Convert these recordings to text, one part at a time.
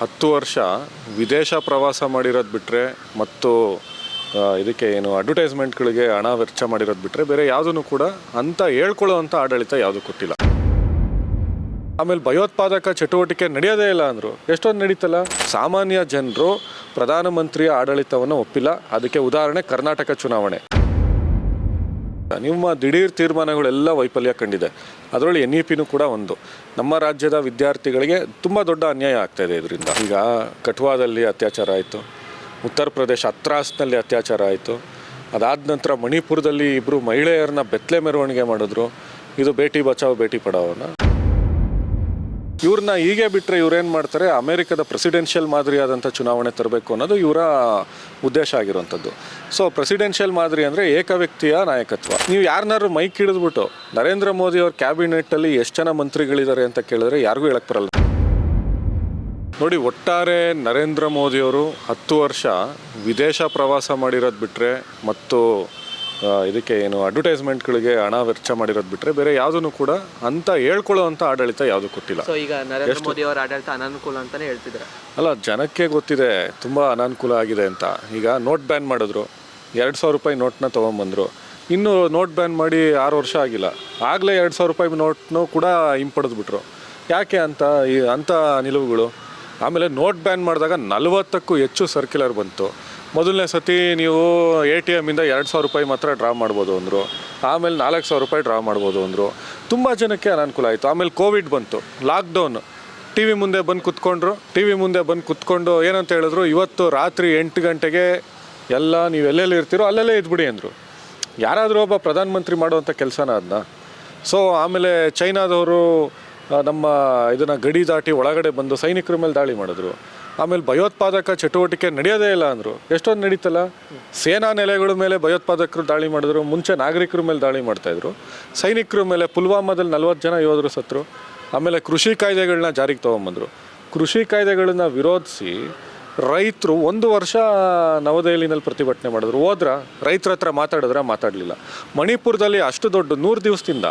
ಹತ್ತು ವರ್ಷ ವಿದೇಶ ಪ್ರವಾಸ ಮಾಡಿರೋದು ಬಿಟ್ಟರೆ ಮತ್ತು ಇದಕ್ಕೆ ಏನು ಅಡ್ವರ್ಟೈಸ್ಮೆಂಟ್ಗಳಿಗೆ ಹಣ ವೆಚ್ಚ ಮಾಡಿರೋದು ಬಿಟ್ಟರೆ ಬೇರೆ ಯಾವುದನ್ನು ಕೂಡ ಅಂತ ಹೇಳ್ಕೊಳ್ಳೋವಂಥ ಆಡಳಿತ ಯಾವುದು ಕೊಟ್ಟಿಲ್ಲ. ಆಮೇಲೆ ಭಯೋತ್ಪಾದಕ ಚಟುವಟಿಕೆ ನಡೆಯೋದೇ ಇಲ್ಲ ಅಂದರು. ಎಷ್ಟೊಂದು ನಡೀತಲ್ಲ? ಸಾಮಾನ್ಯ ಜನರು ಪ್ರಧಾನಮಂತ್ರಿಯ ಆಡಳಿತವನ್ನು ಒಪ್ಪಿಲ್ಲ. ಅದಕ್ಕೆ ಉದಾಹರಣೆ ಕರ್ನಾಟಕ ಚುನಾವಣೆ. ನಿಮ್ಮ ದಿಢೀರ್ ತೀರ್ಮಾನಗಳೆಲ್ಲ ವೈಫಲ್ಯ ಕಂಡಿದೆ. ಅದರಲ್ಲಿ ಎನ್ ಇ ಪಿನೂ ಕೂಡ ಒಂದು. ನಮ್ಮ ರಾಜ್ಯದ ವಿದ್ಯಾರ್ಥಿಗಳಿಗೆ ತುಂಬ ದೊಡ್ಡ ಅನ್ಯಾಯ ಆಗ್ತಾ ಇದೆ ಇದರಿಂದ. ಈಗ ಕಠುವಾದಲ್ಲಿ ಅತ್ಯಾಚಾರ ಆಯಿತು. ಉತ್ತರ ಪ್ರದೇಶ ಅತ್ರಾಸ್ನಲ್ಲಿ ಅತ್ಯಾಚಾರ ಆಯಿತು. ಅದಾದ ನಂತರ ಮಣಿಪುರದಲ್ಲಿ ಇಬ್ಬರು ಮಹಿಳೆಯರನ್ನ ಬೆತ್ತಲೆ ಮೆರವಣಿಗೆ ಮಾಡಿದ್ರು. ಇದು ಭೇಟಿ ಬಚಾವ್ ಭೇಟಿ ಪಡಾವನ್ನ ಇವ್ರನ್ನ ಹೀಗೆ ಬಿಟ್ಟರೆ ಇವ್ರೇನು ಮಾಡ್ತಾರೆ? ಅಮೇರಿಕದ ಪ್ರೆಸಿಡೆನ್ಷಿಯಲ್ ಮಾದರಿಯಾದಂಥ ಚುನಾವಣೆ ತರಬೇಕು ಅನ್ನೋದು ಇವರ ಉದ್ದೇಶ ಆಗಿರುವಂಥದ್ದು. ಸೊ ಪ್ರೆಸಿಡೆನ್ಷಿಯಲ್ ಮಾದರಿ ಅಂದರೆ ಏಕ ವ್ಯಕ್ತಿಯ ನಾಯಕತ್ವ. ನೀವು ಯಾರನ್ನಾರು ಮೈಕ್ ಹಿಡಿದ್ಬಿಟ್ಟು, ನರೇಂದ್ರ ಮೋದಿ ಅವ್ರ ಕ್ಯಾಬಿನೆಟ್ಟಲ್ಲಿ ಎಷ್ಟು ಜನ ಮಂತ್ರಿಗಳಿದ್ದಾರೆ ಅಂತ ಕೇಳಿದ್ರೆ ಯಾರಿಗೂ ಹೇಳಕ್ಕೆ ಬರಲ್ಲ. ನೋಡಿ, ಒಟ್ಟಾರೆ ನರೇಂದ್ರ ಮೋದಿಯವರು ಹತ್ತು ವರ್ಷ ವಿದೇಶ ಪ್ರವಾಸ ಮಾಡಿರೋದು ಬಿಟ್ಟರೆ ಮತ್ತು ಇದಕ್ಕೆ ಏನು ಅಡ್ವರ್ಟೈಸ್ಮೆಂಟ್ಗಳಿಗೆ ಹಣ ವೆಚ್ಚ ಮಾಡಿರೋದು ಬಿಟ್ಟರೆ ಬೇರೆ ಯಾವುದನ್ನು ಕೂಡ ಅಂತ ಹೇಳ್ಕೊಳ್ಳೋವಂಥ ಆಡಳಿತ ಯಾವುದು ಕೊಟ್ಟಿಲ್ಲ. ಸೊ ಈಗ ನರೇಂದ್ರ ಮೋದಿ ಅವರ ಆಡಳಿತ ಅನಾನುಕೂಲ ಅಂತಲೇ ಹೇಳ್ತಿದ್ದಾರೆ. ಅಲ್ಲ ಜನಕ್ಕೆ ಗೊತ್ತಿದೆ ತುಂಬ ಅನಾನುಕೂಲ ಆಗಿದೆ ಅಂತ. ಈಗ ನೋಟ್ ಬ್ಯಾನ್ ಮಾಡಿದ್ರು ಎರಡು ಸಾವಿರ ರೂಪಾಯಿ ನೋಟ್ನ ತೊಗೊಂಬಂದರು. ಇನ್ನು ನೋಟ್ ಬ್ಯಾನ್ ಮಾಡಿ ಆರು ವರ್ಷ ಆಗಿಲ್ಲ. ಆಗಲೇ ಎರಡು ಸಾವಿರ ರೂಪಾಯಿ ನೋಟ್ನು ಕೂಡ ಹಿಂಪಡೆದ್ಬಿಟ್ರು. ಯಾಕೆ ಅಂತ ಈ ಅಂಥ ನಿಲುವುಗಳು? ಆಮೇಲೆ ನೋಟ್ ಬ್ಯಾನ್ ಮಾಡಿದಾಗ ನಲವತ್ತಕ್ಕೂ ಹೆಚ್ಚು ಸರ್ಕ್ಯುಲರ್ ಬಂತು. ಮೊದಲನೇ ಸತಿ ನೀವು ಎ ಟಿ ಎಮ್ಮಿಂದ ಎರಡು ಸಾವಿರ ರೂಪಾಯಿ ಮಾತ್ರ ಡ್ರಾ ಮಾಡ್ಬೋದು ಅಂದರು. ಆಮೇಲೆ ನಾಲ್ಕು ಸಾವಿರ ರೂಪಾಯಿ ಡ್ರಾ ಮಾಡ್ಬೋದು ಅಂದರು. ತುಂಬ ಜನಕ್ಕೆ ಅನಾನುಕೂಲ ಆಯಿತು. ಆಮೇಲೆ ಕೋವಿಡ್ ಬಂತು. ಲಾಕ್ಡೌನ್ ಟಿ ವಿ ಮುಂದೆ ಬಂದು ಕುತ್ಕೊಂಡ್ರು. ಟಿ ವಿ ಮುಂದೆ ಬಂದು ಕುತ್ಕೊಂಡು ಏನಂತ ಹೇಳಿದ್ರು, ಇವತ್ತು ರಾತ್ರಿ ಎಂಟು ಗಂಟೆಗೆ ಎಲ್ಲ ನೀವು ಎಲ್ಲೆಲ್ಲಿ ಇರ್ತೀರೋ ಅಲ್ಲೆಲ್ಲೇ ಇದ್ಬಿಡಿ ಅಂದರು. ಯಾರಾದರೂ ಒಬ್ಬ ಪ್ರಧಾನಮಂತ್ರಿ ಮಾಡುವಂಥ ಕೆಲಸನ ಅದನ್ನ ಸೊ ಆಮೇಲೆ ಚೈನಾದವರು ನಮ್ಮ ಇದನ್ನು ಗಡಿ ದಾಟಿ ಒಳಗಡೆ ಬಂದು ಸೈನಿಕರ ಮೇಲೆ ದಾಳಿ ಮಾಡಿದ್ರು. ಆಮೇಲೆ ಭಯೋತ್ಪಾದಕ ಚಟುವಟಿಕೆ ನಡೆಯೋದೇ ಇಲ್ಲ ಅಂದರು. ಎಷ್ಟೊಂದು ನಡೀತಲ್ಲ? ಸೇನಾ ನೆಲೆಗಳ ಮೇಲೆ ಭಯೋತ್ಪಾದಕರು ದಾಳಿ ಮಾಡಿದ್ರು, ಮುಂಚೆ ನಾಗರಿಕರ ಮೇಲೆ ದಾಳಿ ಮಾಡ್ತಾಯಿದ್ರು ಸೈನಿಕರ ಮೇಲೆ ಪುಲ್ವಾಮಾದಲ್ಲಿ ನಲ್ವತ್ತು ಜನ ಯೋಧರು ಸತ್ರು. ಆಮೇಲೆ ಕೃಷಿ ಕಾಯ್ದೆಗಳನ್ನ ಜಾರಿಗೆ ತೊಗೊಂಬಂದರು. ಕೃಷಿ ಕಾಯ್ದೆಗಳನ್ನ ವಿರೋಧಿಸಿ ರೈತರು ಒಂದು ವರ್ಷ ನವದೆಹಲಿನಲ್ಲಿ ಪ್ರತಿಭಟನೆ ಮಾಡಿದ್ರು. ಹೋದ್ರ? ರೈತರ ಹತ್ರ ಮಾತಾಡಿದ್ರೆ ಮಾತಾಡಲಿಲ್ಲ. ಮಣಿಪುರದಲ್ಲಿ ಅಷ್ಟು ದೊಡ್ಡ ನೂರು ದಿವಸದಿಂದ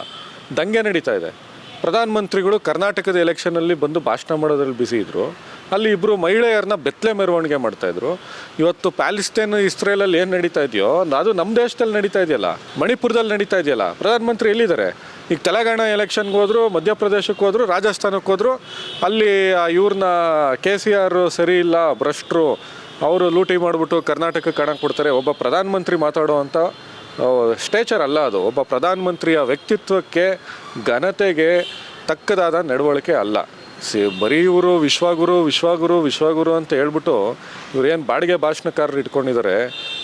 ದಂಗೆ ನಡೀತಾ ಇದೆ. ಪ್ರಧಾನಮಂತ್ರಿಗಳು ಕರ್ನಾಟಕದ ಎಲೆಕ್ಷನಲ್ಲಿ ಬಂದು ಭಾಷಣ ಮಾಡೋದ್ರಲ್ಲಿ ಬಿಸಿ ಇದ್ರು. ಅಲ್ಲಿ ಇಬ್ಬರು ಮಹಿಳೆಯರನ್ನ ಬೆತ್ತಲೆ ಮೆರವಣಿಗೆ ಮಾಡ್ತಾ ಇದ್ರು. ಇವತ್ತು ಪ್ಯಾಲಿಸ್ಟೈನ್ ಇಸ್ರೇಲಲ್ಲಿ ಏನು ನಡೀತಾ ಇದೆಯೋ, ಅದು ನಮ್ಮ ದೇಶದಲ್ಲಿ ನಡೀತಾ ಇದೆಯಲ್ಲ, ಮಣಿಪುರದಲ್ಲಿ ನಡೀತಾ ಇದೆಯಲ್ಲ ಪ್ರಧಾನಮಂತ್ರಿ ಎಲ್ಲಿದ್ದಾರೆ? ಈಗ ತೆಲಂಗಾಣ ಎಲೆಕ್ಷನ್ಗೆ ಹೋದ್ರು, ಮಧ್ಯಪ್ರದೇಶಕ್ಕೆ ಹೋದ್ರು, ರಾಜಸ್ಥಾನಕ್ಕೆ ಹೋದ್ರು, ಅಲ್ಲಿ ಇವ್ರನ್ನ ಕೆ ಸಿ ಆರ್ ಸರಿ ಇಲ್ಲ, ಭ್ರಷ್ಟರು, ಅವರು ಲೂಟಿ ಮಾಡಿಬಿಟ್ಟು ಕರ್ನಾಟಕಕ್ಕೆ ಕಣಕ್ಕೆ ಕೊಡ್ತಾರೆ ಒಬ್ಬ ಪ್ರಧಾನಮಂತ್ರಿ ಮಾತಾಡುವಂಥ ಸ್ಟೇಚರ್ ಅಲ್ಲ ಅದು. ಒಬ್ಬ ಪ್ರಧಾನಮಂತ್ರಿಯ ವ್ಯಕ್ತಿತ್ವಕ್ಕೆ, ಘನತೆಗೆ ತಕ್ಕದಾದ ನಡವಳಿಕೆ ಅಲ್ಲ. ಸಿ, ಬರೀ ಇವರು ವಿಶ್ವಗುರು ವಿಶ್ವಗುರು ವಿಶ್ವಗುರು ಅಂತ ಹೇಳ್ಬಿಟ್ಟು ಇವ್ರೇನು ಬಾಡಿಗೆ ಭಾಷಣಕಾರರು ಇಟ್ಕೊಂಡಿದ್ದಾರೆ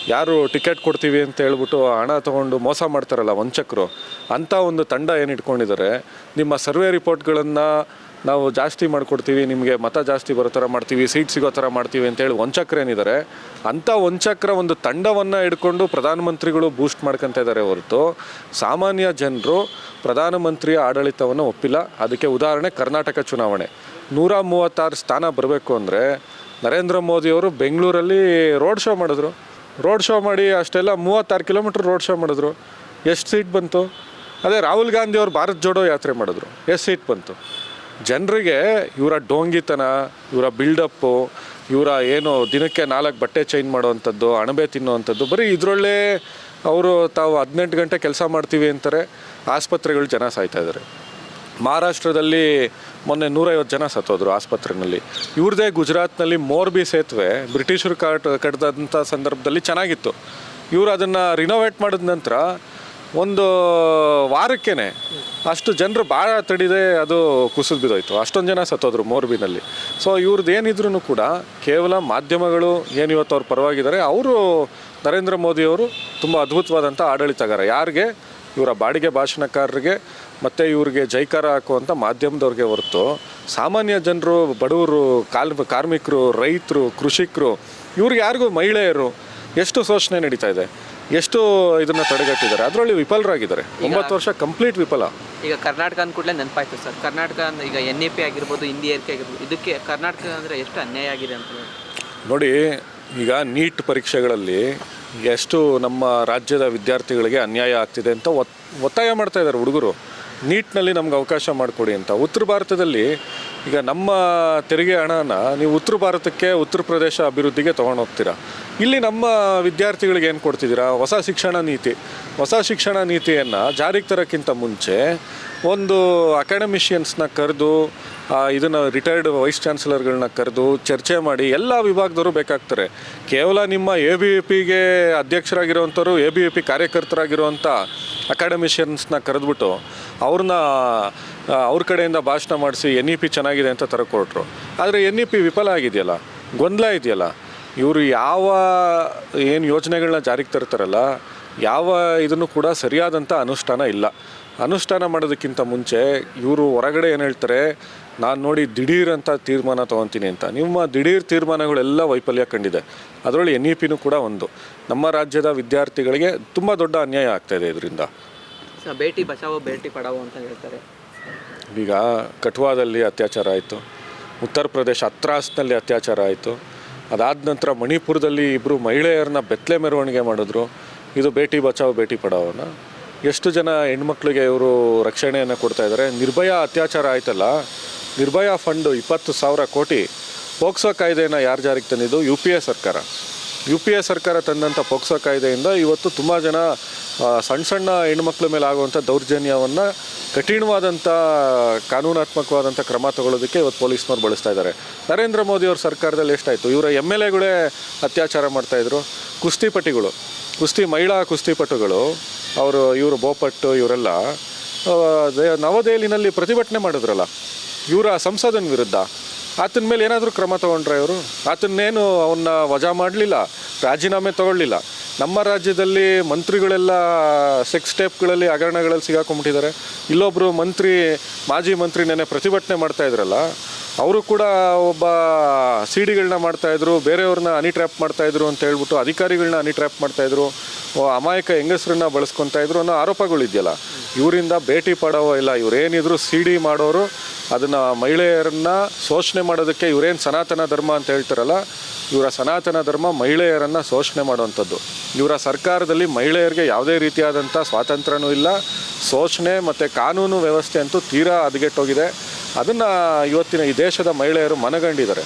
ಯಾರು ಟಿಕೆಟ್ ಕೊಡ್ತೀವಿ ಅಂತ ಹೇಳ್ಬಿಟ್ಟು ಹಣ ತೊಗೊಂಡು ಮೋಸ ಮಾಡ್ತಾರಲ್ಲ ವಂಚಕರು. ಅಂಥ ಒಂದು ತಂಡ ಏನು ಇಟ್ಕೊಂಡಿದ್ದಾರೆ ನಿಮ್ಮ ಸರ್ವೆ ರಿಪೋರ್ಟ್ಗಳನ್ನು ನಾವು ಜಾಸ್ತಿ ಮಾಡಿಕೊಡ್ತೀವಿ, ನಿಮಗೆ ಮತ ಜಾಸ್ತಿ ಬರೋ ಥರ ಮಾಡ್ತೀವಿ ಸೀಟ್ ಸಿಗೋ ಥರ ಮಾಡ್ತೀವಿ ಅಂತೇಳಿ ವಂಚಕರೇನಿದ್ದಾರೆ ಅಂಥ ವಂಚಕರ ಒಂದು ತಂಡವನ್ನು ಹಿಡ್ಕೊಂಡು ಪ್ರಧಾನಮಂತ್ರಿಗಳು ಬೂಸ್ಟ್ ಮಾಡ್ಕೊತಾ ಇದ್ದಾರೆ ಹೊರತು ಸಾಮಾನ್ಯ ಜನರು ಪ್ರಧಾನಮಂತ್ರಿಯ ಆಡಳಿತವನ್ನು ಒಪ್ಪಿಲ್ಲ. ಅದಕ್ಕೆ ಉದಾಹರಣೆ ಕರ್ನಾಟಕ ಚುನಾವಣೆ. ನೂರ ಮೂವತ್ತಾರು ಸ್ಥಾನ ಬರಬೇಕು ಅಂದರೆ ನರೇಂದ್ರ ಮೋದಿಯವರು ಬೆಂಗಳೂರಲ್ಲಿ ರೋಡ್ ಶೋ ಮಾಡಿದ್ರು. ರೋಡ್ ಶೋ ಮಾಡಿ ಅಷ್ಟೆಲ್ಲ ಮೂವತ್ತಾರು ಕಿಲೋಮೀಟ್ರ್ ರೋಡ್ ಶೋ ಮಾಡಿದ್ರು. ಎಷ್ಟು ಸೀಟ್ ಬಂತು? ಅದೇ ರಾಹುಲ್ ಗಾಂಧಿ ಅವರು ಭಾರತ್ ಜೋಡೋ ಯಾತ್ರೆ ಮಾಡಿದ್ರು. ಎಷ್ಟು ಸೀಟ್ ಬಂತು? ಜನರಿಗೆ ಇವರ ಡೋಂಗಿತನ, ಇವರ ಬಿಲ್ಡಪ್ಪು ಇವರ ಏನು ದಿನಕ್ಕೆ ನಾಲ್ಕು ಬಟ್ಟೆ ಚೇಂಜ್ ಮಾಡುವಂಥದ್ದು, ಅಣಬೆ ತಿನ್ನುವಂಥದ್ದು, ಬರೀ ಇದರೊಳ್ಳೆ ಅವರು ತಾವು ಹದಿನೆಂಟು ಗಂಟೆ ಕೆಲಸ ಮಾಡ್ತೀವಿ ಅಂತಾರೆ, ಆಸ್ಪತ್ರೆಗಳು ಜನ ಸಾಯ್ತಾ ಇದ್ದಾರೆ ಮಹಾರಾಷ್ಟ್ರದಲ್ಲಿ ಮೊನ್ನೆ ನೂರೈವತ್ತು ಜನ ಸತ್ತೋದ್ರು ಆಸ್ಪತ್ರೆಯಲ್ಲಿ ಇವ್ರದೇ ಗುಜರಾತ್ನಲ್ಲಿ ಮೋರ್ಬಿ ಸೇತುವೆ, ಬ್ರಿಟಿಷರು ಕಟ್ ಕಟ್ಟಿದಂಥ ಸಂದರ್ಭದಲ್ಲಿ ಚೆನ್ನಾಗಿತ್ತು. ಇವರು ಅದನ್ನು ರಿನೋವೇಟ್ ಮಾಡಿದ ನಂತರ ಒಂದು ವಾರಕ್ಕೇ ಅಷ್ಟು ಜನರು ಭಾಳ ತಡಿದೆ ಅದು ಕುಸಿದು ಬಿದ್ದೋಯ್ತು ಅಷ್ಟೊಂದು ಜನ ಸತ್ತೋದ್ರು ಮೋರ್ಬಿನಲ್ಲಿ. ಸೊ ಇವ್ರದ್ದು ಏನಿದ್ರು ಕೂಡ ಕೇವಲ ಮಾಧ್ಯಮಗಳು ಏನು ಇವತ್ತು ಅವ್ರ ಪರವಾಗಿದ್ದಾರೆ, ಅವರು ನರೇಂದ್ರ ಮೋದಿಯವರು ತುಂಬ ಅದ್ಭುತವಾದಂಥ ಆಡಳಿತಗಾರ. ಯಾರಿಗೆ? ಇವರ ಬಾಡಿಗೆ ಭಾಷಣಕಾರರಿಗೆ, ಮತ್ತು ಇವ್ರಿಗೆ ಜೈಕಾರ ಹಾಕುವಂಥ ಮಾಧ್ಯಮದವ್ರಿಗೆ ಹೊರತು ಸಾಮಾನ್ಯ ಜನರು, ಬಡವರು, ಕಾಲ್, ಕಾರ್ಮಿಕರು, ರೈತರು, ಕೃಷಿಕರು, ಇವ್ರಿಗೆ ಯಾರಿಗೂ ಮಹಿಳೆಯರು ಎಷ್ಟು ಶೋಷಣೆ ನಡೀತಾ ಇದೆ? ಎಷ್ಟು ಇದನ್ನ ತಡೆಗಟ್ಟಿದ್ದಾರೆ. ಅದರಲ್ಲಿ ವಿಫಲರಾಗಿದ್ದಾರೆ. ಒಂಬತ್ತು ವರ್ಷ ಕಂಪ್ಲೀಟ್ ವಿಫಲ. ಈಗ ಕರ್ನಾಟಕ ಅಂದ ಕೂಡಲೇ ನೆನಪಾಯ್ತು ಸರ್. ಕರ್ನಾಟಕ ಅಂದ್- ಈಗ ಎನ್ ಎ ಪಿ ಆಗಿರ್ಬೋದು ಹಿಂದಿ ಏರಿಕೆ ಆಗಿರ್ಬೋದು ಇದಕ್ಕೆ ಕರ್ನಾಟಕ ಅಂದರೆ ಎಷ್ಟು ಅನ್ಯಾಯ ಆಗಿದೆ ಅಂತ ಹೇಳಿ. ನೋಡಿ ಈಗ ನೀಟ್ ಪರೀಕ್ಷೆಗಳಲ್ಲಿ ಎಷ್ಟು ನಮ್ಮ ರಾಜ್ಯದ ವಿದ್ಯಾರ್ಥಿಗಳಿಗೆ ಅನ್ಯಾಯ ಆಗ್ತಿದೆ ಅಂತ ಒತ್ ಒತ್ತಾಯ ಮಾಡ್ತಾ ಇದ್ದಾರೆ ಹುಡುಗರು. ನೀಟ್ನಲ್ಲಿ ನಮ್ಗೆ ಅವಕಾಶ ಮಾಡಿಕೊಡಿ ಅಂತ. ಉತ್ತರ ಭಾರತದಲ್ಲಿ ಈಗ ನಮ್ಮ ತೆರಿಗೆ ಹಣನ ನೀವು ಉತ್ತರ ಭಾರತಕ್ಕೆ ಉತ್ತರ ಪ್ರದೇಶ ಅಭಿವೃದ್ಧಿಗೆ ತೊಗೊಂಡು ಹೋಗ್ತೀರಾ ಇಲ್ಲಿ ನಮ್ಮ ವಿದ್ಯಾರ್ಥಿಗಳಿಗೆ ಏನು ಕೊಡ್ತಿದ್ದೀರಾ? ಹೊಸ ಶಿಕ್ಷಣ ನೀತಿ. ಹೊಸ ಶಿಕ್ಷಣ ನೀತಿಯನ್ನು ಜಾರಿಗೆ ತರೋಕ್ಕಿಂತ ಮುಂಚೆ ಒಂದು ಅಕಾಡೆಮಿಷಿಯನ್ಸ್ನ ಕರೆದು ಇದನ್ನು ರಿಟೈರ್ಡ್ ವೈಸ್ ಚಾನ್ಸಲರ್ಗಳನ್ನ ಕರೆದು ಚರ್ಚೆ ಮಾಡಿ ಎಲ್ಲ ವಿಭಾಗದವರು ಬೇಕಾಗ್ತಾರೆ. ಕೇವಲ ನಿಮ್ಮ ಎ ಬಿ ಎ ಪಿಗೆ ಅಧ್ಯಕ್ಷರಾಗಿರುವಂಥವ್ರು ಎ ಬಿ ಪಿ ಕಾರ್ಯಕರ್ತರಾಗಿರುವಂಥ ಅಕಾಡೆಮಿಷಿಯನ್ಸ್ನ ಕರೆದ್ಬಿಟ್ಟು ಅವ್ರನ್ನ ಅವ್ರ ಕಡೆಯಿಂದ ಭಾಷಣ ಮಾಡಿಸಿ ಎನ್ ಇ ಪಿ ಚೆನ್ನಾಗಿದೆ ಅಂತ ತರಕೊಟ್ರು. ಆದರೆ ಎನ್ ಇ ಪಿ ವಿಫಲ ಆಗಿದೆಯಲ್ಲ? ಗೊಂದಲ ಇದೆಯಲ್ಲ? ಇವರು ಯಾವ ಏನು ಯೋಜನೆಗಳನ್ನ ಜಾರಿಗೆ ತರ್ತಾರಲ್ಲ ಯಾವ ಇದನ್ನು ಕೂಡ ಸರಿಯಾದಂಥ ಅನುಷ್ಠಾನ ಇಲ್ಲ. ಅನುಷ್ಠಾನ ಮಾಡೋದಕ್ಕಿಂತ ಮುಂಚೆ ಇವರು ಹೊರಗಡೆ ಏನು ಹೇಳ್ತಾರೆ ನಾನು ನೋಡಿ ದಿಢೀರ್ ಅಂತ ತೀರ್ಮಾನ ತೊಗೊತೀನಿ ಅಂತ. ನಿಮ್ಮ ದಿಢೀರ್ ತೀರ್ಮಾನಗಳೆಲ್ಲ ವೈಫಲ್ಯ ಕಂಡಿದೆ. ಅದರಲ್ಲಿ ಎನ್ ಇ ಪಿನೂ ಕೂಡ ಒಂದು. ನಮ್ಮ ರಾಜ್ಯದ ವಿದ್ಯಾರ್ಥಿಗಳಿಗೆ ತುಂಬ ದೊಡ್ಡ ಅನ್ಯಾಯ ಆಗ್ತಾಯಿದೆ ಇದರಿಂದ. ಭೇಟಿ ಬಚಾವೋ ಭೇಟಿ ಪಡಾವೋ ಅಂತ ಹೇಳ್ತಾರೆ. ಈಗ ಕಠುವಾದಲ್ಲಿ ಅತ್ಯಾಚಾರ ಆಯಿತು. ಉತ್ತರ ಪ್ರದೇಶ ಅತ್ರಾಸ್ನಲ್ಲಿ ಅತ್ಯಾಚಾರ ಆಯಿತು. ಅದಾದ ನಂತರ ಮಣಿಪುರದಲ್ಲಿ ಇಬ್ಬರು ಮಹಿಳೆಯರನ್ನ ಬೆತ್ತಲೆ ಮೆರವಣಿಗೆ ಮಾಡಿದ್ರು. ಇದು ಭೇಟಿ ಬಚಾವ್ ಭೇಟಿ ಪಡಾವನ ಎಷ್ಟು ಜನ ಹೆಣ್ಮಕ್ಳಿಗೆ ಇವರು ರಕ್ಷಣೆಯನ್ನು ಕೊಡ್ತಾ ಇದ್ದಾರೆ ನಿರ್ಭಯ ಅತ್ಯಾಚಾರ ಆಯ್ತಲ್ಲ. ನಿರ್ಭಯ ಫಂಡು ಇಪ್ಪತ್ತು ಸಾವಿರ ಕೋಟಿ. ಪೋಕ್ಸೋ ಕಾಯ್ದೆಯನ್ನು ಯಾರು ಜಾರಿಗೆ ತಂದಿದ್ದು? ಯು ಪಿ ಎ ಸರ್ಕಾರ. ಯು ಪಿ ಎ ಸರ್ಕಾರ ತಂದಂಥ ಪೋಕ್ಸೋ ಕಾಯ್ದೆಯಿಂದ ಇವತ್ತು ತುಂಬ ಜನ ಸಣ್ಣ ಸಣ್ಣ ಹೆಣ್ಮಕ್ಳ ಮೇಲೆ ಆಗುವಂಥ ದೌರ್ಜನ್ಯವನ್ನು ಕಠಿಣವಾದಂಥ ಕಾನೂನಾತ್ಮಕವಾದಂಥ ಕ್ರಮ ತಗೊಳ್ಳೋದಕ್ಕೆ ಇವತ್ತು ಪೊಲೀಸ್ನವ್ರು ಬಳಸ್ತಾ ಇದ್ದಾರೆ. ನರೇಂದ್ರ ಮೋದಿ ಅವ್ರ ಸರ್ಕಾರದಲ್ಲಿ ಎಷ್ಟಾಯಿತು? ಇವರ ಎಂ ಎಲ್ ಎಗಳೇ ಅತ್ಯಾಚಾರ ಮಾಡ್ತಾಯಿದ್ರು ಕುಸ್ತಿಪಟಿಗಳು ಕುಸ್ತಿ ಮಹಿಳಾ ಕುಸ್ತಿಪಟುಗಳು ಅವರು, ಇವರು ಬೋಪಟ್ಟು, ಇವರೆಲ್ಲ ನವದೆಹಲಿನಲ್ಲಿ ಪ್ರತಿಭಟನೆ ಮಾಡಿದ್ರಲ್ಲ, ಇವರ ಸಂಸದನ ವಿರುದ್ಧ. ಆತನ ಮೇಲೆ ಏನಾದರೂ ಕ್ರಮ ತೊಗೊಂಡ್ರೆ ಇವರು? ಆತನ್ನೇನು ಅವನ್ನ ವಜಾ ಮಾಡಲಿಲ್ಲ, ರಾಜೀನಾಮೆ ತಗೊಳ್ಳಿಲ್ಲ. ನಮ್ಮ ರಾಜ್ಯದಲ್ಲಿ ಮಂತ್ರಿಗಳೆಲ್ಲ ಸೆಕ್ಸ್ ಟೇಪ್ಗಳಲ್ಲಿ ಹಗರಣಗಳಲ್ಲಿ ಸಿಗಾಕೊಂಡ್ಬಿಟ್ಟಿದ್ದಾರೆ. ಇಲ್ಲೊಬ್ಬರು ಮಂತ್ರಿ, ಮಾಜಿ ಮಂತ್ರಿ ನೆನೆ ಪ್ರತಿಭಟನೆ ಮಾಡ್ತಾ ಇದ್ರಲ್ಲ, ಅವರು ಕೂಡ ಒಬ್ಬ ಸಿ ಡಿಗಳನ್ನ ಮಾಡ್ತಾಯಿದ್ರು ಬೇರೆಯವ್ರನ್ನ ಹನಿ ಟ್ರ್ಯಾಪ್ ಮಾಡ್ತಾಯಿದ್ರು ಅಂತ ಹೇಳ್ಬಿಟ್ಟು ಅಧಿಕಾರಿಗಳನ್ನ ಹನಿ ಟ್ರ್ಯಾಪ್ ಮಾಡ್ತಾಯಿದ್ರು ಅಮಾಯಕ ಹೆಂಗಸರನ್ನ ಬಳಸ್ಕೊತಾ ಇದ್ರು ಅನ್ನೋ ಆರೋಪಗಳಿದೆಯಲ್ಲ. ಇವರಿಂದ ಭೇಟಿ ಪಡೋ ಇಲ್ಲ, ಇವರೇನಿದ್ರು ಸಿ ಡಿ ಮಾಡೋರು, ಅದನ್ನು ಮಹಿಳೆಯರನ್ನ ಶೋಷಣೆ ಮಾಡೋದಕ್ಕೆ ಇವರೇನು ಸನಾತನ ಧರ್ಮ ಅಂತ ಹೇಳ್ತಾರಲ್ಲ ಇವರ ಸನಾತನ ಧರ್ಮ ಮಹಿಳೆಯರನ್ನು ಶೋಷಣೆ ಮಾಡುವಂಥದ್ದು. ಇವರ ಸರ್ಕಾರದಲ್ಲಿ ಮಹಿಳೆಯರಿಗೆ ಯಾವುದೇ ರೀತಿಯಾದಂಥ ಸ್ವಾತಂತ್ರ್ಯನೂ ಇಲ್ಲ. ಶೋಷಣೆ ಮತ್ತು ಕಾನೂನು ವ್ಯವಸ್ಥೆ ಅಂತೂ ತೀರಾ ಹದಗೆಟ್ಟೋಗಿದೆ. ಅದನ್ನು ಇವತ್ತಿನ ಈ ದೇಶದ ಮಹಿಳೆಯರು ಮನಗಂಡಿದ್ದಾರೆ.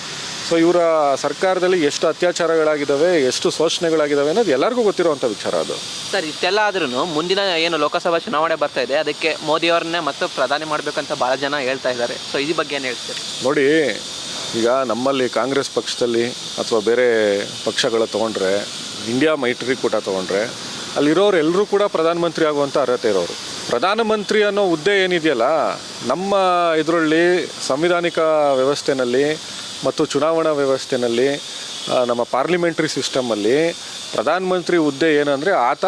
ಸೊ ಇವರ ಸರ್ಕಾರದಲ್ಲಿ ಎಷ್ಟು ಅತ್ಯಾಚಾರಗಳಾಗಿದ್ದಾವೆ ಎಷ್ಟು ಶೋಷಣೆಗಳಾಗಿದ್ದಾವೆ ಅನ್ನೋದು ಎಲ್ಲರಿಗೂ ಗೊತ್ತಿರುವಂಥ ವಿಚಾರ ಅದು. ಸರ್ ಇಷ್ಟೆಲ್ಲ ಆದ್ರೂ ಮುಂದಿನ ಏನು ಲೋಕಸಭಾ ಚುನಾವಣೆ ಬರ್ತಾ ಇದೆ ಅದಕ್ಕೆ ಮೋದಿ ಮತ್ತು ಮತ್ತೆ ಪ್ರಧಾನಿ ಮಾಡಬೇಕಂತ ಭಾಳ ಜನ ಹೇಳ್ತಾ ಇದ್ದಾರೆ. ಸೊ ಈ ಬಗ್ಗೆ ಏನು ಹೇಳ್ತೀರಿ? ನೋಡಿ ಈಗ ನಮ್ಮಲ್ಲಿ ಕಾಂಗ್ರೆಸ್ ಪಕ್ಷದಲ್ಲಿ ಅಥವಾ ಬೇರೆ ಪಕ್ಷಗಳು ತೊಗೊಂಡ್ರೆ ಇಂಡಿಯಾ ಮೈಟ್ರಿ ಕೂಟ ತೊಗೊಂಡ್ರೆ, ಅಲ್ಲಿರೋರು ಎಲ್ಲರೂ ಕೂಡ ಪ್ರಧಾನಮಂತ್ರಿ ಆಗುವಂಥ ಅರ್ಹತೆ ಇರೋರು. ಪ್ರಧಾನಮಂತ್ರಿ ಅನ್ನೋ ಹುದ್ದೆ ಏನಿದೆಯಲ್ಲ, ನಮ್ಮ ಇದರಲ್ಲಿ ಸಂವಿಧಾನಿಕ ವ್ಯವಸ್ಥೆನಲ್ಲಿ ಮತ್ತು ಚುನಾವಣಾ ವ್ಯವಸ್ಥೆನಲ್ಲಿ ನಮ್ಮ ಪಾರ್ಲಿಮೆಂಟ್ರಿ ಸಿಸ್ಟಮಲ್ಲಿ ಪ್ರಧಾನಮಂತ್ರಿ ಹುದ್ದೆ ಏನಂದರೆ ಆತ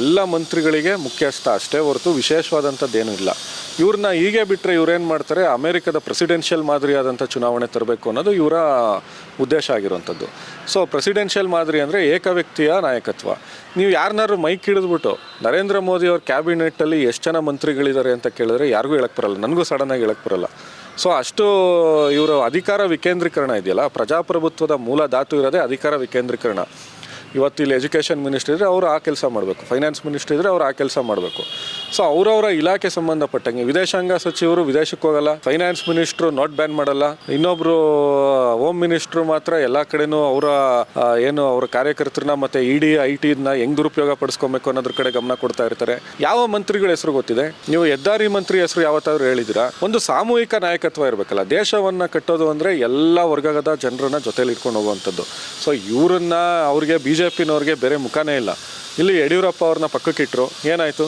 ಎಲ್ಲ ಮಂತ್ರಿಗಳಿಗೆ ಮುಖ್ಯಸ್ಥ ಅಷ್ಟೇ ಹೊರತು ವಿಶೇಷವಾದಂಥದ್ದೇನೂ ಇಲ್ಲ. ಇವ್ರನ್ನ ಹೀಗೆ ಬಿಟ್ಟರೆ ಇವ್ರೇನು ಮಾಡ್ತಾರೆ? ಅಮೇರಿಕದ ಪ್ರೆಸಿಡೆನ್ಷಿಯಲ್ ಮಾದರಿಯಾದಂಥ ಚುನಾವಣೆ ತರಬೇಕು ಅನ್ನೋದು ಇವರ ಉದ್ದೇಶ ಆಗಿರುವಂಥದ್ದು. ಸೊ ಪ್ರೆಸಿಡೆನ್ಷಿಯಲ್ ಮಾದರಿ ಅಂದರೆ ಏಕ ವ್ಯಕ್ತಿಯ ನಾಯಕತ್ವ. ನೀವು ಯಾರನ್ನಾರು ಮೈಕ್ ಹಿಡಿದ್ಬಿಟ್ಟು ನರೇಂದ್ರ ಮೋದಿ ಅವ್ರ ಕ್ಯಾಬಿನೆಟ್ಟಲ್ಲಿ ಎಷ್ಟು ಜನ ಮಂತ್ರಿಗಳಿದ್ದಾರೆ ಅಂತ ಕೇಳಿದ್ರೆ ಯಾರಿಗೂ ಹೇಳಕ್ಕೆ ಬರಲ್ಲ. ನನಗೂ ಸಡನ್ನಾಗಿ ಹೇಳಕ್ಕೆ ಬರಲ್ಲ. ಸೊ ಅಷ್ಟು ಇವರ ಅಧಿಕಾರ ವಿಕೇಂದ್ರೀಕರಣ ಇದೆಯಲ್ಲ? ಪ್ರಜಾಪ್ರಭುತ್ವದ ಮೂಲ ಧಾತು ಇರೋದೇ ಅಧಿಕಾರ ವಿಕೇಂದ್ರೀಕರಣ. ಇವತ್ತು ಇಲ್ಲಿ ಎಜುಕೇಷನ್ ಮಿನಿಸ್ಟ್ರಿ ಇದ್ದರೆ ಅವರು ಆ ಕೆಲಸ ಮಾಡಬೇಕು. ಫೈನಾನ್ಸ್ ಮಿನಿಸ್ಟ್ರಿ ಇದ್ದರೆ ಅವರು ಆ ಕೆಲಸ ಮಾಡಬೇಕು. ಸೊ ಅವರವರ ಇಲಾಖೆ ಸಂಬಂಧಪಟ್ಟಂಗೆ ವಿದೇಶಾಂಗ ಸಚಿವರು ವಿದೇಶಕ್ಕೆ ಹೋಗಲ್ಲ ಫೈನಾನ್ಸ್ ಮಿನಿಸ್ಟ್ರು ನೋಟ್ ಬ್ಯಾನ್ ಮಾಡಲ್ಲ ಇನ್ನೊಬ್ಬರು ಹೋಮ್ ಮಿನಿಸ್ಟ್ರು ಮಾತ್ರ ಎಲ್ಲ ಕಡೆನೂ ಅವರ ಏನು ಅವರ ಕಾರ್ಯಕರ್ತರನ್ನ ಮತ್ತೆ ಇ ಡಿ ಐ ಟಿನ ಹೆಂಗ್ ದುರುಪಯೋಗ ಪಡಿಸ್ಕೊಬೇಕು ಅನ್ನೋದ್ರ ಕಡೆ ಗಮನ ಕೊಡ್ತಾ ಇರ್ತಾರೆ. ಯಾವ ಮಂತ್ರಿಗಳ ಹೆಸರು ಗೊತ್ತಿದೆ? ನೀವು ಹೆದ್ದಾರಿ ಮಂತ್ರಿ ಹೆಸರು ಯಾವತ್ತಾದ್ರೂ ಹೇಳಿದಿರಾ ಒಂದು ಸಾಮೂಹಿಕ ನಾಯಕತ್ವ ಇರಬೇಕಲ್ಲ, ದೇಶವನ್ನ ಕಟ್ಟೋದು ಅಂದ್ರೆ ಎಲ್ಲ ವರ್ಗದ ಜನರನ್ನ ಜೊತೆಲಿ ಇಟ್ಕೊಂಡು ಹೋಗುವಂಥದ್ದು. ಸೊ ಇವರನ್ನ ಅವ್ರಿಗೆ ಬಿ ಜೆ ಪಿನವ್ರಿಗೆ ಬೇರೆ ಮುಖನೇ ಇಲ್ಲ. ಇಲ್ಲಿ ಯಡಿಯೂರಪ್ಪ ಅವ್ರನ್ನ ಪಕ್ಕಕ್ಕಿಟ್ರು, ಏನಾಯಿತು?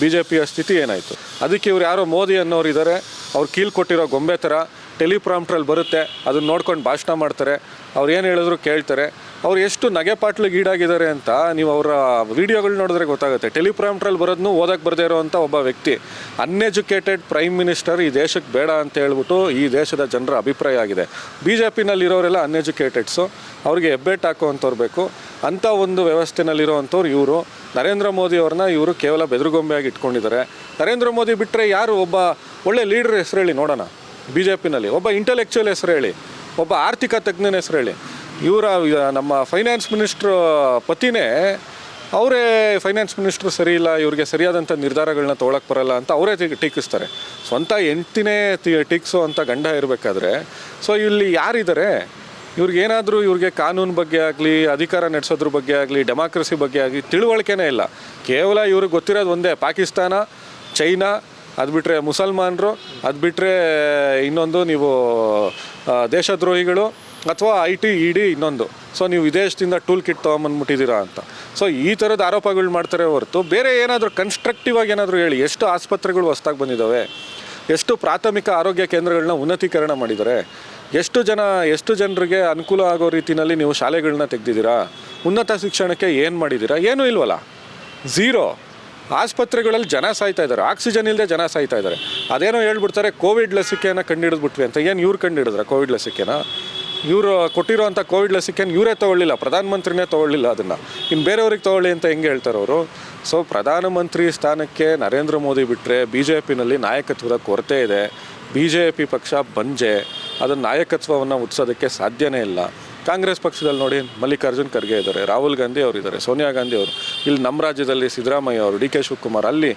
ಬಿ ಜೆ ಪಿಯ ಸ್ಥಿತಿ ಏನಾಯಿತು? ಅದಕ್ಕೆ ಇವ್ರು ಯಾರೋ ಮೋದಿ ಅನ್ನೋರು ಇದ್ದಾರೆ ಅವ್ರು ಕೀಲ್ ಕೊಟ್ಟಿರೋ ಗೊಂಬೆ ಥರ ಟೆಲಿಪ್ರಾಮ್ಟ್ರಲ್ಲಿ ಬರುತ್ತೆ, ಅದನ್ನ ನೋಡ್ಕೊಂಡು ಭಾಷಣ ಮಾಡ್ತಾರೆ. ಅವ್ರು ಏನು ಹೇಳಿದ್ರು ಕೇಳ್ತಾರೆ. ಅವ್ರು ಎಷ್ಟು ನಗೆಪಾಟ್ಲಿಗೆ ಗೀಡಾಗಿದ್ದಾರೆ ಅಂತ ನೀವು ಅವರ ವಿಡಿಯೋಗಳು ನೋಡಿದ್ರೆ ಗೊತ್ತಾಗುತ್ತೆ. ಟೆಲಿಪ್ರಾಮ್ಟ್ರಲ್ಲಿ ಬರೋದನ್ನು ಓದಕ್ಕೆ ಬರದೇ ಇರೋವಂಥ ಒಬ್ಬ ವ್ಯಕ್ತಿ. ಅನ್ಎಜುಕೇಟೆಡ್ ಪ್ರೈಮ್ ಮಿನಿಸ್ಟರ್ ಈ ದೇಶಕ್ಕೆ ಬೇಡ ಅಂತ ಹೇಳ್ಬಿಟ್ಟು ಈ ದೇಶದ ಜನರ ಅಭಿಪ್ರಾಯ ಆಗಿದೆ. ಬಿ ಜೆ ಪಿನಲ್ಲಿರೋರೆಲ್ಲ ಅನ್ಎಜುಕೇಟೆಡ್ಸು ಅವ್ರಿಗೆ ಹೆಬ್ಬೆಟ್ಟು ಹಾಕುವಂಥವ್ರು ಬೇಕು. ಅಂಥ ಒಂದು ವ್ಯವಸ್ಥೆನಲ್ಲಿರೋವಂಥವ್ರು ಇವರು. ನರೇಂದ್ರ ಮೋದಿ ಅವ್ರನ್ನ ಇವರು ಕೇವಲ ಬೆದರುಗೊಂಬೆಯಾಗಿ ಇಟ್ಕೊಂಡಿದ್ದಾರೆ. ನರೇಂದ್ರ ಮೋದಿ ಬಿಟ್ಟರೆ ಯಾರು ಒಬ್ಬ ಒಳ್ಳೆ ಲೀಡರ್ ಹೆಸರು ಹೇಳಿ ನೋಡೋಣ. ಬಿ ಜೆ ಪಿನಲ್ಲಿ ಒಬ್ಬ ಇಂಟೆಲೆಕ್ಚುಯಲ್ ಹೆಸರು ಹೇಳಿ, ಒಬ್ಬ ಆರ್ಥಿಕ ತಜ್ಞನ ಹೆಸರು ಹೇಳಿ. ಇವರ ನಮ್ಮ ಫೈನಾನ್ಸ್ ಮಿನಿಸ್ಟ್ರ್ ಪತಿನೇ, ಅವರೇ ಫೈನಾನ್ಸ್ ಮಿನಿಸ್ಟ್ರು ಸರಿ ಇಲ್ಲ, ಇವರಿಗೆ ಸರಿಯಾದಂಥ ನಿರ್ಧಾರಗಳನ್ನ ತೊಗೊಳಕ್ಕೆ ಬರಲ್ಲ ಅಂತ ಅವರೇ ಟೀಕಿಸ್ತಾರೆ. ಸ್ವಂತ ಎಂಟಿನೇ ಟೀಕ್ಸೋ ಅಂತ ಗಂಡ ಇರಬೇಕಾದ್ರೆ ಸೊ ಇಲ್ಲಿ ಯಾರಿದ್ದಾರೆ? ಇವ್ರಿಗೇನಾದರೂ ಇವ್ರಿಗೆ ಕಾನೂನು ಬಗ್ಗೆ ಆಗಲಿ, ಅಧಿಕಾರ ನಡೆಸೋದ್ರ ಬಗ್ಗೆ ಆಗಲಿ, ಡೆಮಾಕ್ರಸಿ ಬಗ್ಗೆ ಆಗಲಿ ತಿಳುವಳಿಕೆನೇ ಇಲ್ಲ. ಕೇವಲ ಇವ್ರಿಗೆ ಗೊತ್ತಿರೋದು ಒಂದೇ, ಪಾಕಿಸ್ತಾನ, ಚೈನಾ, ಅದು ಬಿಟ್ಟರೆ ಮುಸಲ್ಮಾನರು, ಅದು ಬಿಟ್ಟರೆ ಇನ್ನೊಂದು ನೀವು ದೇಶದ್ರೋಹಿಗಳು ಅಥವಾ ಐ ಟಿ ಇ ಡಿ ಇನ್ನೊಂದು. ಸೊ ನೀವು ವಿದೇಶದಿಂದ ಟೂಲ್ ಕಿಟ್ ತೊಗೊಂಬಂದ್ಬಿಟ್ಟಿದ್ದೀರಾ ಅಂತ. ಸೊ ಈ ಥರದ ಆರೋಪಗಳು ಮಾಡ್ತಾರೆ ಹೊರತು ಬೇರೆ ಏನಾದರೂ ಕನ್ಸ್ಟ್ರಕ್ಟಿವ್ ಆಗಿ ಏನಾದರೂ ಹೇಳಿ, ಎಷ್ಟು ಆಸ್ಪತ್ರೆಗಳು ಹೊಸ್ದಾಗಿ ಬಂದಿದ್ದಾವೆ ಎಷ್ಟು ಪ್ರಾಥಮಿಕ ಆರೋಗ್ಯ ಕೇಂದ್ರಗಳನ್ನ ಉನ್ನತೀಕರಣ ಮಾಡಿದ್ದಾರೆ ಎಷ್ಟು ಜನ, ಎಷ್ಟು ಜನರಿಗೆ ಅನುಕೂಲ ಆಗೋ ರೀತಿಯಲ್ಲಿ ನೀವು ಶಾಲೆಗಳನ್ನ ತೆಗೆದಿದ್ದೀರಾ, ಉನ್ನತ ಶಿಕ್ಷಣಕ್ಕೆ ಏನು ಮಾಡಿದ್ದೀರಾ, ಏನೂ ಇಲ್ವಲ್ಲ. ಝೀರೋ ಆಸ್ಪತ್ರೆಗಳಲ್ಲಿ ಜನ ಸಾಯ್ತಾ ಇದ್ದಾರೆ. ಆಕ್ಸಿಜನ್ ಇಲ್ಲದೆ ಜನ ಸಾಯ್ತಾ ಇದ್ದಾರೆ. ಅದೇನೋ ಹೇಳ್ಬಿಡ್ತಾರೆ, ಕೋವಿಡ್ ಲಸಿಕೆಯನ್ನು ಕಂಡುಹಿಡಿದ್ಬಿಟ್ವಿ ಅಂತ. ಏನು ಇವ್ರು ಕಂಡುಹಿಡಿದ್ರ ಕೋವಿಡ್ ಲಸಿಕೆನ? ಇವರು ಕೊಟ್ಟಿರೋಂಥ ಕೋವಿಡ್ ಲಸಿಕೆನ ಇವರೇ ತೊಗೊಳ್ಳಿಲ್ಲ, ಪ್ರಧಾನಮಂತ್ರಿನೇ ತೊಗೊಳ್ಳಿಲ್ಲ ಅದನ್ನು. ಇನ್ನು ಬೇರೆಯವ್ರಿಗೆ ತೊಗೊಳ್ಳಿ ಅಂತ ಹೆಂಗೆ ಹೇಳ್ತಾರೆ ಅವರು? ಸೊ ಪ್ರಧಾನಮಂತ್ರಿ ಸ್ಥಾನಕ್ಕೆ ನರೇಂದ್ರ ಮೋದಿ ಬಿಟ್ಟರೆ ಬಿ ಜೆ ಪಿನಲ್ಲಿ ನಾಯಕತ್ವದ ಕೊರತೆ ಇದೆ. ಬಿ ಜೆ ಪಿ ಪಕ್ಷ ಬಂಜೆ. ಅದನ್ನು ನಾಯಕತ್ವವನ್ನು ಉತ್ಸೋದಕ್ಕೆ ಸಾಧ್ಯನೇ ಇಲ್ಲ. ಕಾಂಗ್ರೆಸ್ ಪಕ್ಷದಲ್ಲಿ ನೋಡಿ, ಮಲ್ಲಿಕಾರ್ಜುನ್ ಖರ್ಗೆ ಇದ್ದಾರೆ, ರಾಹುಲ್ ಗಾಂಧಿ ಅವರು ಇದ್ದಾರೆ, ಸೋನಿಯಾ ಗಾಂಧಿ ಅವರು. ಇಲ್ಲಿ ನಮ್ಮ ರಾಜ್ಯದಲ್ಲಿ ಸಿದ್ದರಾಮಯ್ಯ ಅವರು, ಡಿ ಕೆ ಶಿವಕುಮಾರ್, ಅಲ್ಲಿ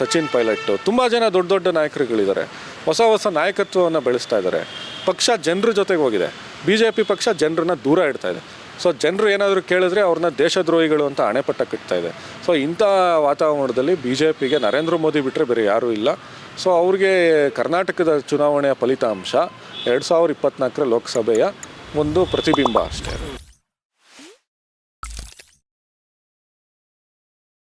ಸಚಿನ್ ಪೈಲಟ್. ತುಂಬ ಜನ ದೊಡ್ಡ ದೊಡ್ಡ ನಾಯಕರುಗಳಿದ್ದಾರೆ. ಹೊಸ ಹೊಸ ನಾಯಕತ್ವವನ್ನು ಬೆಳೆಸ್ತಾ ಇದ್ದಾರೆ. ಪಕ್ಷ ಜನರ ಜೊತೆಗೆ ಹೋಗಿದೆ. ಬಿ ಜೆ ಪಿ ಪಕ್ಷ ಜನರನ್ನ ದೂರ ಇಡ್ತಾ ಇದೆ. ಸೊ ಜನರು ಏನಾದರೂ ಕೇಳಿದ್ರೆ ಅವ್ರನ್ನ ದೇಶದ್ರೋಹಿಗಳು ಅಂತ ಹಣೆಪಟ್ಟ ಕಟ್ತಾ ಇದೆ. ಸೊ ಇಂಥ ವಾತಾವರಣದಲ್ಲಿ ಬಿ ಜೆ ಪಿಗೆ ನರೇಂದ್ರ ಮೋದಿ ಬಿಟ್ಟರೆ ಬೇರೆ ಯಾರೂ ಇಲ್ಲ. ಸೊ ಅವ್ರಿಗೆ ಕರ್ನಾಟಕದ ಚುನಾವಣೆಯ ಫಲಿತಾಂಶ ಎರಡು ಸಾವಿರದ ಇಪ್ಪತ್ನಾಲ್ಕರ ಲೋಕಸಭೆಯ ಒಂದು ಪ್ರತಿಬಿಂಬ ಅಷ್ಟೇ.